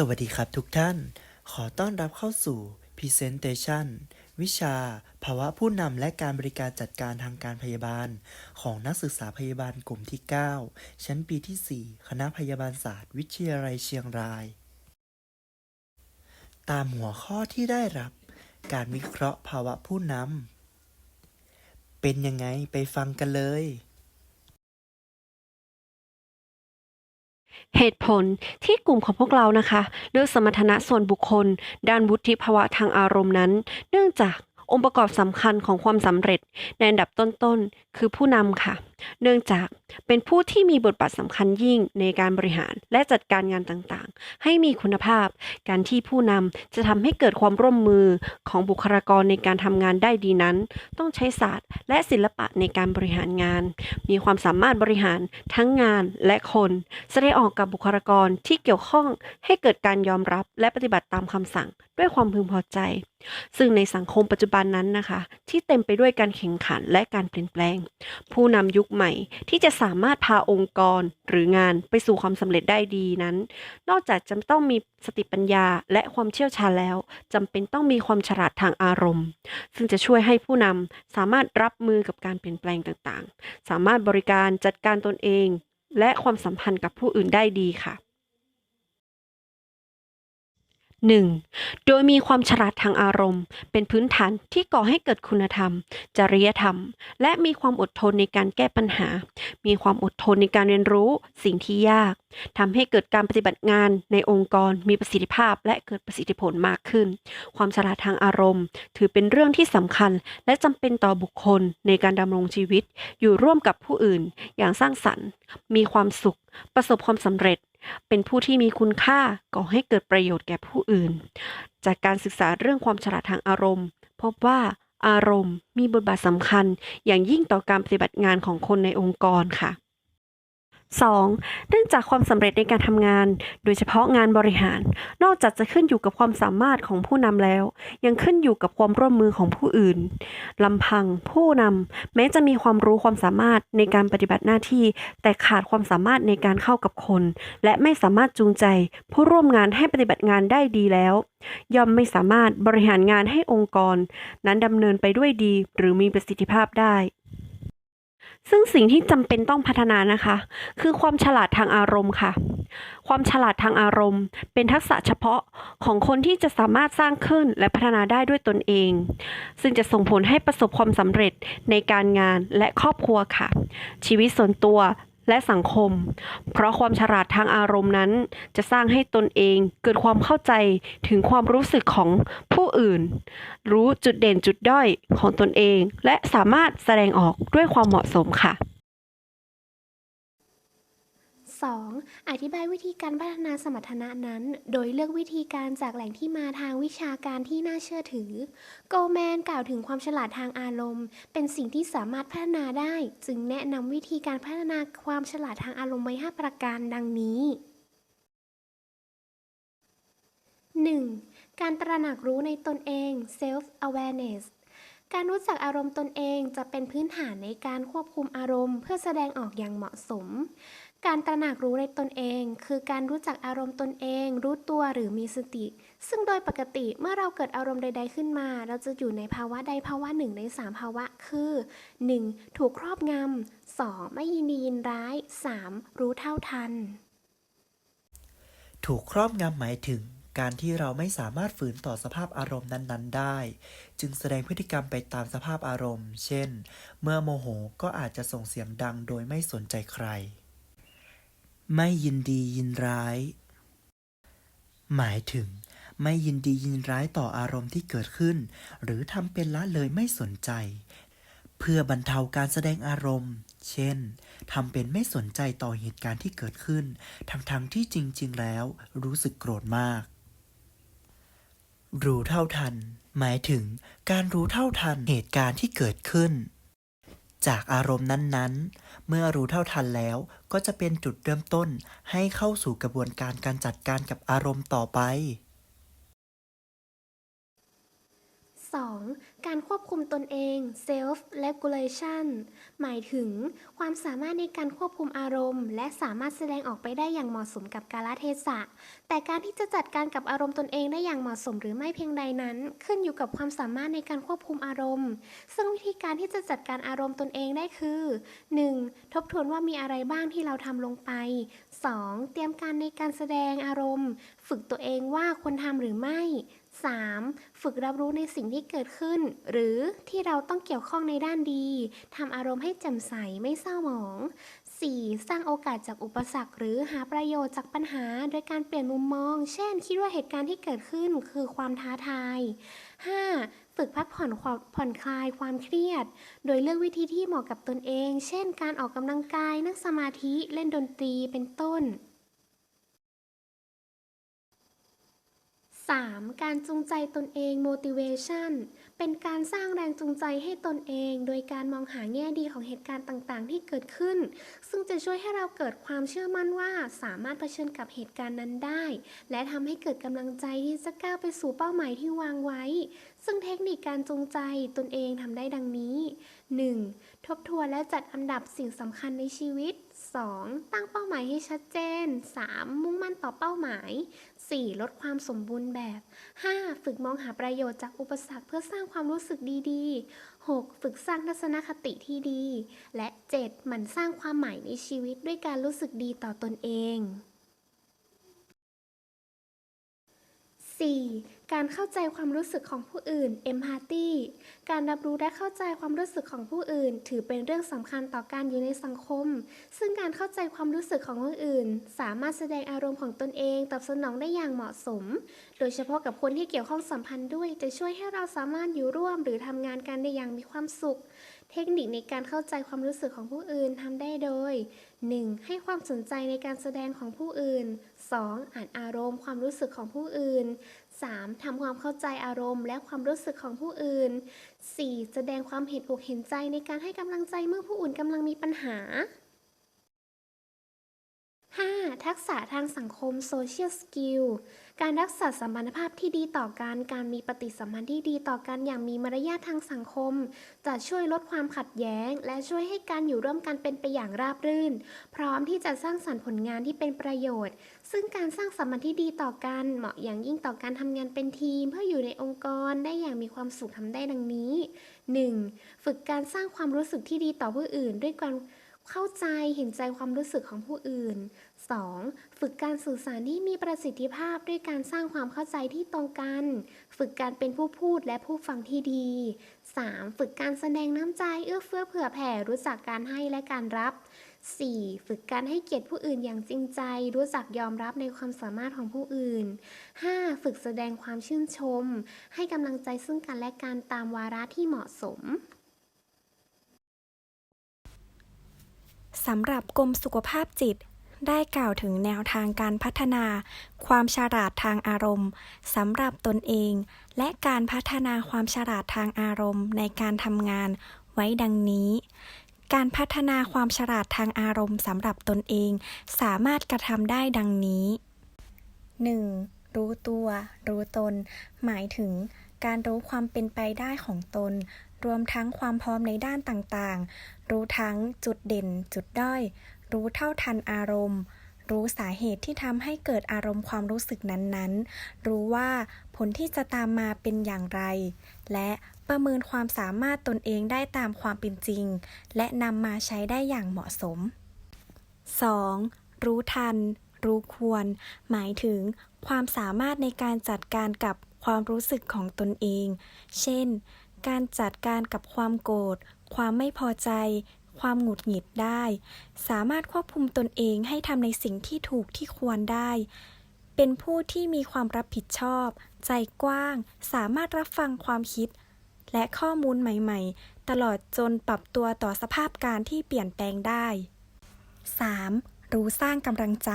สวัสดีครับทุกท่าน ขอต้อนรับเข้าสู่ Presentation วิชา ภาวะผู้นำและการบริการจัดการทางการพยาบาล ของนักศึกษาพยาบาลกลุ่มที่ 9 ชั้นปีที่ 4 คณะพยาบาลศาสตร์ วิทยาลัยเชียงราย ตามหัวข้อที่ได้รับ การวิเคราะห์ภาวะผู้นำเป็นยังไงไปฟังกันเลย เหตุผลที่กลุ่มของพวกเรานะคะ เลือกสมรรถนะส่วนบุคคล ด้านวุฒิภาวะทางอารมณ์นั้น เนื่องจากองค์ประกอบสำคัญของความสำเร็จในอันดับต้นๆ คือผู้นำค่ะเนื่องจากเป็นผู้ที่มีบทบาทสำคัญยิ่งในการบริหารและจัดการงานต่างๆ ให้มีคุณภาพ การที่ผู้นำจะทำให้เกิดความร่วมมือของบุคลากรในการทำงานได้ดีนั้น ต้องใช้ศาสตร์ และศิลปะในการบริหารงาน มีความสามารถบริหารทั้งงานและคนแสดงออกกับบุคลากรที่เกี่ยวข้องให้เกิดการยอมรับและปฏิบัติตามคำสั่งด้วยความพึงพอใจ ซึ่งในสังคมปัจจุบันนั้นนะคะ ที่เต็มไปด้วยการแข่งขันและการเปลี่ยนแปลง ผู้นำยุคใหม่ ที่จะสามารถพาองค์กรหรืองานไปสู่ความสำเร็จได้ดีนั้น นอกจากจะต้องมีสติปัญญาและความเชี่ยวชาญแล้วจำเป็นต้องมีความฉลาดทางอารมณ์ ซึ่งจะช่วยให้ผู้นำสามารถรับมือกับการเปลี่ยนแปลงต่างๆ สามารถบริการจัดการตนเอง และความสัมพันธ์กับผู้อื่นได้ดีค่ะ 1. โดยมีความฉลาดทางอารมณ์ เป็นพื้นฐานที่ก่อให้เกิดคุณธรรม จริยธรรม และมีความอดทนในการแก้ปัญหา มีความอดทนในการเรียนรู้สิ่งที่ยากทำให้เกิดการปฏิบัติงานในองค์กรมีประสิทธิภาพ และเกิดประสิทธิผลมากขึ้น ความฉลาดทางอารมณ์ ถือเป็นเรื่องที่สำคัญ และจำเป็นต่อบุคคลในการดำรงชีวิต อยู่ร่วมกับผู้อื่น อย่างสร้างสรรค์ มีความสุข ประสบความสำเร็จ เป็นผู้ที่มีคุณค่าก่อให้เกิดประโยชน์แก่ผู้อื่น จากการศึกษาเรื่องความฉลาดทางอารมณ์ พบว่าอารมณ์มีบทบาทสำคัญอย่างยิ่งต่อการปฏิบัติงานของคนในองค์กรค่ะ 2. เนื่องจากความสำเร็จในการทำงาน โดยเฉพาะงานบริหาร นอกจากจะขึ้นอยู่กับความสามารถของผู้นำแล้ว ยังขึ้นอยู่กับความร่วมมือของผู้อื่นลำพังผู้นำแม้จะมีความรู้ความสามารถในการปฏิบัติหน้าที่ แต่ขาดความสามารถในการเข้ากับคน และไม่สามารถจูงใจ ผู้ร่วมงานให้ปฏิบัติงานได้ดีแล้ว ย่อมไม่สามารถบริหารงานให้องค์กร นั้นดำเนินไปด้วยดี หรือมีประสิทธิภาพได้ ซึ่งสิ่งที่จำเป็นต้องพัฒนานะคะ คือความฉลาดทางอารมณ์ค่ะ ความฉลาดทางอารมณ์ เป็นทักษะเฉพาะของคนที่จะสามารถสร้างขึ้นและพัฒนาได้ด้วยตนเอง ซึ่งจะส่งผลให้ประสบความสำเร็จในการงานและครอบครัวค่ะ ชีวิตส่วนตัว และสังคม เพราะความฉลาดทางอารมณ์นั้น จะสร้างให้ตนเองเกิดความเข้าใจถึงความรู้สึกของผู้อื่น รู้จุดเด่นจุดด้อยของตนเอง และสามารถแสดงออกด้วยความเหมาะสมค่ะ 2. อธิบายวิธีการพัฒนาสมรรถนะนั้น โดยเลือกวิธีการจากแหล่งที่มาทางวิชาการที่น่าเชื่อถือ โกลแมนกล่าวถึงความฉลาดทางอารมณ์ เป็นสิ่งที่สามารถพัฒนาได้ จึงแนะนำวิธีการพัฒนาความฉลาดทางอารมณ์ไว้5ประการดังนี้ 1. การตระหนักรู้ในตนเอง self awareness การรู้จักอารมณ์ตนเองจะเป็นพื้นฐานในการควบคุมอารมณ์ เพื่อแสดงออกอย่างเหมาะสม การตระหนักรู้ในตนเอง คือการรู้จักอารมณ์ตนเอง รู้ตัวหรือมีสติ ซึ่งโดยปกติเมื่อเราเกิดอารมณ์ใด ๆขึ้นมา เราจะอยู่ในภาวะใดภาวะหนึ่งในสามภาวะ คือ 1. ถูกครอบงำ 2. ไม่ยินดียินร้าย 3. รู้เท่าทัน ถูกครอบงำหมายถึงการที่เราไม่สามารถฝืนต่อสภาพอารมณ์นั้น ๆ ได้ จึงแสดงพฤติกรรมไปตามสภาพอารมณ์ เช่น เมื่อโมโหก็อาจจะส่งเสียงดังโดยไม่สนใจใคร ไม่ยินดียินร้าย หมายถึง ไม่ยินดียินร้ายต่ออารมณ์ที่เกิดขึ้น หรือทำเป็นละเลยไม่สนใจ เพื่อบรรเทาการแสดงอารมณ์ เช่นทำเป็นไม่สนใจต่อเหตุการณ์ที่เกิดขึ้นทั้งๆที่จริง ๆ แล้ว รู้สึกโกรธมาก รู้เท่าทัน หมายถึง การรู้เท่าทันเหตุการณ์ที่เกิดขึ้น จากอารมณ์นั้นๆ เมื่อรู้เท่าทันแล้วก็จะเป็นจุดเริ่มต้นให้เข้าสู่กระบวนการการจัดการกับอารมณ์ต่อไป 2. การควบคุมตนเอง self regulation หมายถึง ความสามารถในการควบคุมอารมณ์ และสามารถแสดงออกไปได้อย่างเหมาะสมกับกาลเทศะ แต่การที่จะจัดการกับอารมณ์ตนเองได้อย่างเหมาะสมหรือไม่เพียงใดนั้น ขึ้นอยู่กับความสามารถในการควบคุมอารมณ์ ซึ่งวิธีการที่จะจัดการอารมณ์ตนเองได้คือ 1. ทบทวนว่ามีอะไรบ้างที่เราทำลงไป 2. เตรียมการในการแสดงอารมณ์ ฝึกตัวเองว่าควรทำหรือไม่ 3. ฝึกรับรู้ในสิ่งที่เกิดขึ้น หรือที่เราต้องเกี่ยวข้องในด้านดีทำอารมณ์ให้แจ่มใสไม่เศร้าหมอง 4. สร้างโอกาสจากอุปสรรค หรือหาประโยชน์จากปัญหา โดยการเปลี่ยนมุมมอง เช่น คิดว่าเหตุการณ์ที่เกิดขึ้นคือความท้าทาย 5. ฝึกพักผ่อนผ่อนคลายความเครียด โดยเลือกวิธีที่เหมาะกับตนเอง เช่น การออกกำลังกาย นั่งสมาธิ เล่นดนตรี เป็นต้น 3. การจูงใจตนเอง motivation เป็นการสร้างแรงจูงใจให้ตนเอง โดยการมองหาแง่ดีของเหตุการณ์ต่างๆ ที่เกิดขึ้น ซึ่งจะช่วยให้เราเกิดความเชื่อมั่นว่าสามารถเผชิญกับเหตุการณ์นั้นได้ และทำให้เกิดกำลังใจที่จะก้าวไปสู่เป้าหมายที่วางไว้ ซึ่งเทคนิคการจูงใจตนเองทำได้ดังนี้ 1. ทบทวนและจัดอันดับสิ่งสำคัญในชีวิต 2. ตั้งเป้าหมายให้ชัดเจน 3. มุ่งมั่นต่อเป้าหมาย 4. ลดความสมบูรณ์แบบ 5. ฝึกมองหาประโยชน์จากอุปสรรคเพื่อสร้างความรู้สึกดีๆ 6. ฝึกสร้างทัศนคติที่ดี และ 7. หมั่นสร้างความหมายในชีวิตด้วยการรู้สึกดีต่อตนเอง 4. การเข้าใจความรู้สึกของผู้อื่น empathy การรับรู้และเข้าใจความรู้สึกของผู้อื่น ถือเป็นเรื่องสำคัญต่อการอยู่ในสังคม ซึ่งการเข้าใจความรู้สึกของคนอื่น สามารถแสดงอารมณ์ของตนเองตอบสนองได้อย่างเหมาะสม โดยเฉพาะกับคนที่เกี่ยวข้องสัมพันธ์ด้วย จะช่วยให้เราสามารถอยู่ร่วม หรือทำงานกันได้อย่างมีความสุข เทคนิคในการเข้าใจความรู้สึกของผู้อื่นทำได้โดย 1. ให้ความสนใจในการแสดงของผู้อื่น 2. อ่านอารมณ์ความรู้สึกของผู้อื่น 3. ทำความเข้าใจอารมณ์และความรู้สึกของผู้อื่น 4. แสดงความเห็นอกเห็นใจในการให้กำลังใจเมื่อผู้อื่นกำลังมีปัญหา 5. ทักษะทางสังคม social skill การรักษาสัมพันธภาพที่ดีต่อกัน การมีปฏิสัมพันธ์ที่ดีต่อกันอย่างมีมารยาททางสังคม จะช่วยลดความขัดแย้ง และช่วยให้การอยู่ร่วมกันเป็นไปอย่างราบรื่น พร้อมที่จะสร้างสรรค์ผลงานที่เป็นประโยชน์ ซึ่งการสร้างสัมพันธ์ที่ดีต่อกัน เหมาะอย่างยิ่งต่อการทำงานเป็นทีม เพื่ออยู่ในองค์กรได้อย่างมีความสุขทำได้ดังนี้ 1. ฝึกการสร้างความรู้สึกที่ดีต่อผู้อื่น ด้วยการเข้าใจเห็นใจความรู้สึกของผู้อื่น 2. ฝึกการสื่อสารที่มีประสิทธิภาพด้วยการสร้างความเข้าใจที่ตรงกัน ฝึกการเป็นผู้พูดและผู้ฟังที่ดี 3. ฝึกการแสดงน้ำใจเอื้อเฟื้อเผื่อแผ่รู้จักการให้และการรับ 4. ฝึกการให้เกียรติผู้อื่นอย่างจริงใจ รู้จักยอมรับในความสามารถของผู้อื่น 5. ฝึกแสดงความชื่นชม ให้กำลังใจซึ่งกันและกันตามวาระที่เหมาะสมสำหรับกรมสุขภาพจิต ได้กล่าวถึงแนวทางการพัฒนา ความฉลาดทางอารมณ์สำหรับตนเอง และการพัฒนาความฉลาดทางอารมณ์ในการทำงานไว้ดังนี้ การพัฒนาความฉลาดทางอารมณ์สำหรับตนเอง สามารถกระทำได้ดังนี้ 1. รู้ตัว รู้ตน หมายถึง การรู้ความเป็นไปได้ของตน รวมทั้งความพร้อมในด้านต่างๆ รู้ทั้งจุดเด่น จุดด้อย รู้เท่าทันอารมณ์ รู้สาเหตุที่ทำให้เกิดอารมณ์ความรู้สึกนั้นๆ รู้ว่าผลที่จะตามมาเป็นอย่างไร และประเมินความสามารถตนเองได้ตามความเป็นจริง และนำมาใช้ได้อย่างเหมาะสม 2. รู้ทัน รู้ควร หมายถึง ความสามารถในการจัดการกับความรู้สึกของตนเอง เช่น การจัดการกับความโกรธ ความไม่พอใจ ความหงุดหงิดได้ สามารถควบคุมตนเองให้ทำในสิ่งที่ถูกที่ควรได้ เป็นผู้ที่มีความรับผิดชอบ ใจกว้าง สามารถรับฟังความคิด และข้อมูลใหม่ๆ ตลอดจนปรับตัวต่อสภาพการที่เปลี่ยนแปลงได้ 3. รู้สร้างกำลังใจ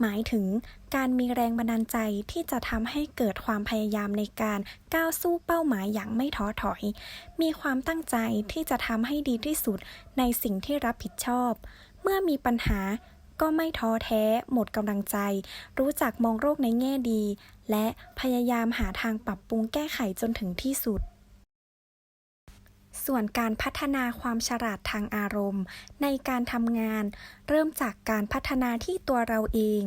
หมายถึงการมีแรงบันดาลใจที่จะทำให้เกิดความพยายามในการก้าวสู้เป้าหมายอย่างไม่ท้อถอย มีความตั้งใจที่จะทำให้ดีที่สุดในสิ่งที่รับผิดชอบ เมื่อมีปัญหาก็ไม่ท้อแท้ หมดกำลังใจ รู้จักมองโลกในแง่ดี และพยายามหาทางปรับปรุงแก้ไขจนถึงที่สุด ส่วนการพัฒนาความฉลาดทางอารมณ์ ในการทำงาน เริ่มจากการพัฒนาที่ตัวเราเอง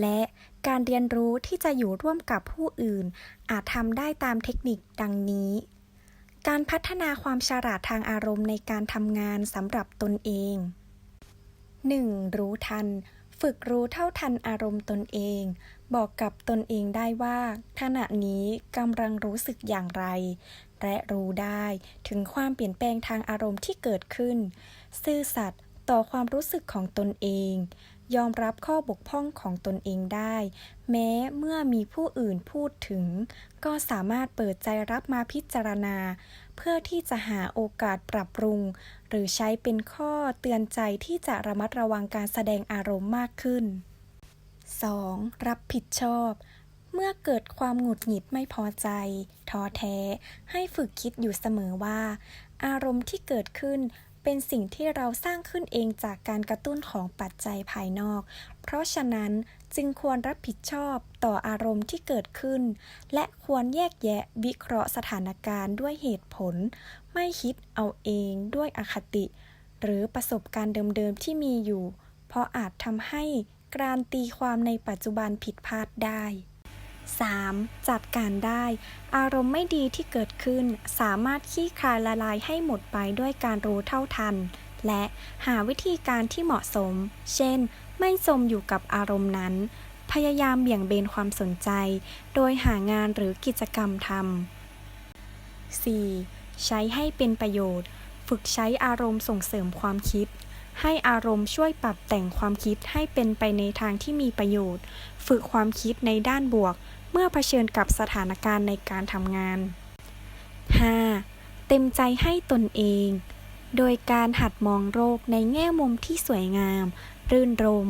และการเรียนรู้ที่จะอยู่ร่วมกับผู้อื่น อาจทำได้ตามเทคนิคดังนี้ การพัฒนาความฉลาดทางอารมณ์ในการทำงานสำหรับตนเอง 1. รู้ทัน ฝึกรู้เท่าทันอารมณ์ตนเอง บอกกับตนเองได้ว่า ขณะนี้กำลังรู้สึกอย่างไร และรู้ได้ถึงความเปลี่ยนแปลงทางอารมณ์ที่เกิดขึ้น ซื่อสัตย์ต่อความรู้สึกของตนเอง ยอมรับข้อบกพร่องของตนเองได้ แม้เมื่อมีผู้อื่นพูดถึง ก็สามารถเปิดใจรับมาพิจารณา เพื่อที่จะหาโอกาสปรับปรุง หรือใช้เป็นข้อเตือนใจที่จะระมัดระวังการแสดงอารมณ์มากขึ้น 2. รับผิดชอบ เมื่อเกิดความหงุดหงิดไม่พอใจท้อแท้ ให้ฝึกคิดอยู่เสมอว่า อารมณ์ที่เกิดขึ้นเป็นสิ่งที่เราสร้างขึ้นเองจากการกระตุ้นของปัจจัยภายนอก เพราะฉะนั้นจึงควรรับผิดชอบต่ออารมณ์ที่เกิดขึ้น และควรแยกแยะวิเคราะห์สถานการณ์ด้วยเหตุผล ไม่คิดเอาเองด้วยอคติ หรือประสบการณ์เดิมๆที่มีอยู่ เพราะอาจทำให้การตีความในปัจจุบันผิดพลาดได้ 3. จัดการได้ อารมณ์ไม่ดีที่เกิดขึ้น สามารถขี้คลายละลายให้หมดไปด้วยการรู้เท่าทัน และหาวิธีการที่เหมาะสม เช่น ไม่จมอยู่กับอารมณ์นั้น พยายามเบี่ยงเบนความสนใจ โดยหางานหรือกิจกรรมทำ 4. ใช้ให้เป็นประโยชน์ ฝึกใช้อารมณ์ส่งเสริมความคิดให้อารมณ์ช่วยปรับแต่งความคิดให้เป็นไปในทางที่มีประโยชน์ ฝึกความคิดในด้านบวก เมื่อเผชิญกับสถานการณ์ในการทำงาน 5. เต็มใจให้ตนเอง โดยการหัดมองโลกในแง่มุมที่สวยงาม รื่นรม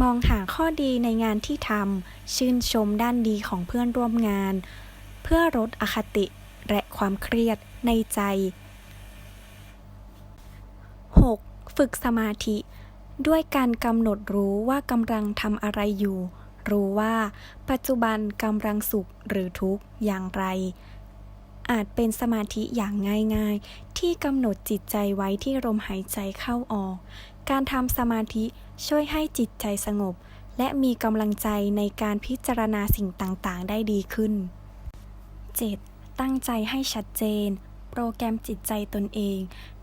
มองหาข้อดีในงานที่ทำ ชื่นชมด้านดีของเพื่อนร่วมงาน เพื่อลดอคติและความเครียดในใจ 6. ฝึกสมาธิ ด้วยการกำหนดรู้ว่ากำลังทำอะไรอยู่ รู้ว่า ปัจจุบันกำลังสุขหรือทุกข์อย่างไร อาจเป็นสมาธิอย่างง่ายๆ ที่กำหนดจิตใจไว้ที่ลมหายใจเข้าออก การทำสมาธิช่วยให้จิตใจสงบ และมีกำลังใจในการพิจารณาสิ่งต่างๆ ได้ดีขึ้น 7. ตั้งใจให้ชัดเจนโปรแกรมจิตใจตนเอง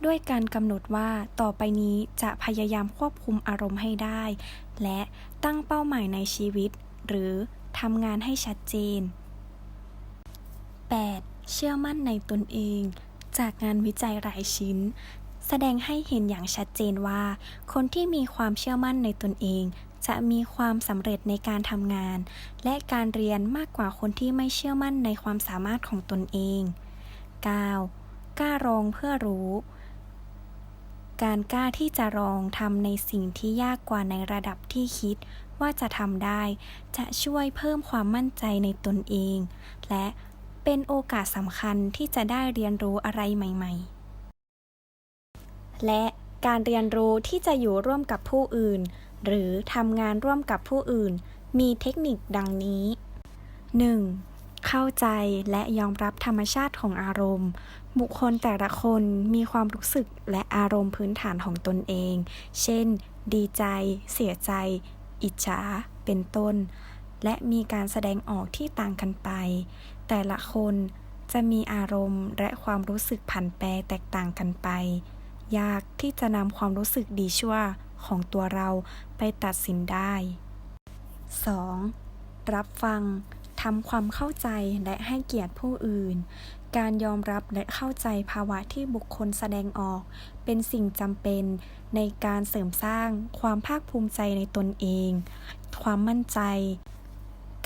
ด้วยการกำหนดว่าต่อไปนี้จะพยายามควบคุมอารมณ์ให้ได้ และ ตั้งเป้าหมายในชีวิต หรือทำงานให้ชัดเจน 8. เชื่อมั่นในตนเอง จากงานวิจัยหลายชิ้น แสดงให้เห็นอย่างชัดเจนว่า คนที่มีความเชื่อมั่นในตนเอง จะมีความสำเร็จในการทำงาน และการเรียนมากกว่าคนที่ไม่เชื่อมั่นในความสามารถของตนเอง 9. กล้าลองเพื่อรู้ การกล้าที่จะลองทำในสิ่งที่ยากกว่าในระดับที่คิดว่าจะทำได้ จะช่วยเพิ่มความมั่นใจในตนเอง และเป็นโอกาสสำคัญที่จะได้เรียนรู้อะไรใหม่ ๆ และการเรียนรู้ที่จะอยู่ร่วมกับผู้อื่น หรือทำงานร่วมกับผู้อื่น มีเทคนิคดังนี้ 1. เข้าใจและยอมรับธรรมชาติของอารมณ์ บุคคลแต่ละคนมีความรู้สึกและอารมณ์พื้นฐานของตนเอง เช่น ดีใจ เสียใจ อิจฉา เป็นต้น และมีการแสดงออกที่ต่างกันไป แต่ละคนจะมีอารมณ์และความรู้สึกผันแปรแตกต่างกันไป ยากที่จะนำความรู้สึกดีชั่วของตัวเราไปตัดสินได้ 2. รับฟัง ทำความเข้าใจและให้เกียรติผู้อื่น การยอมรับและเข้าใจภาวะที่บุคคลแสดงออก เป็นสิ่งจำเป็นในการเสริมสร้างความภาคภูมิใจในตนเอง ความมั่นใจ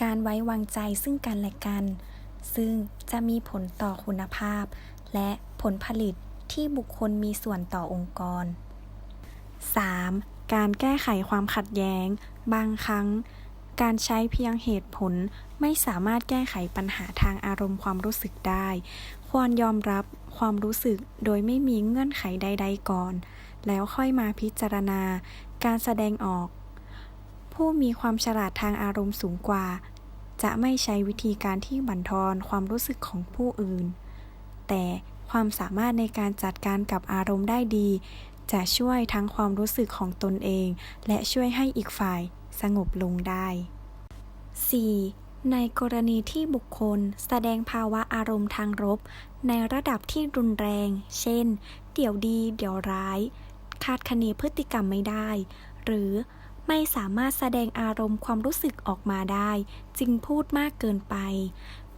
การไว้วางใจซึ่งกันและกัน ซึ่งจะมีผลต่อคุณภาพ และผลผลิตที่บุคคลมีส่วนต่อองค์กร 3. การแก้ไขความขัดแย้ง บางครั้ง การใช้เพียงเหตุผลไม่สามารถแก้ไขปัญหาทางอารมณ์ความรู้สึกได้ ควรยอมรับความรู้สึกโดยไม่มีเงื่อนไขใด ๆ ก่อน แล้วค่อยมาพิจารณา การแสดงออก ผู้มีความฉลาดทางอารมณ์สูงกว่า จะไม่ใช้วิธีการที่บั่นทอนความรู้สึกของผู้อื่น แต่ความสามารถในการจัดการกับอารมณ์ได้ดี จะช่วยทั้งความรู้สึกของตนเอง และช่วยให้อีกฝ่าย สงบลงได้ 4. ในกรณีที่บุคคลแสดงภาวะอารมณ์ทางลบในระดับที่รุนแรง เช่น เดี๋ยวดี เดี๋ยวร้าย คาดคะเนพฤติกรรมไม่ได้ หรือไม่สามารถแสดงอารมณ์ความรู้สึกออกมาได้ จึงพูดมากเกินไป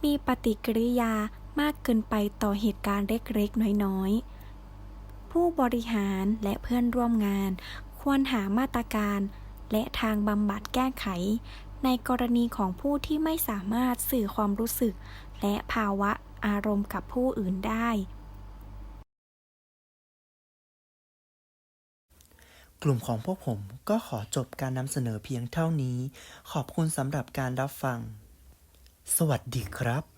มีปฏิกิริยามากเกินไปต่อเหตุการณ์เล็กๆ น้อยๆ ผู้บริหารและเพื่อนร่วมงาน ควรหามาตรการ และทางบำบัดแก้ไข ในกรณีของผู้ที่ไม่สามารถสื่อความรู้สึก และภาวะอารมณ์กับผู้อื่นได้ กลุ่มของพวกผมก็ขอจบการนำเสนอเพียงเท่านี้ ขอบคุณสำหรับการรับฟัง สวัสดีครับ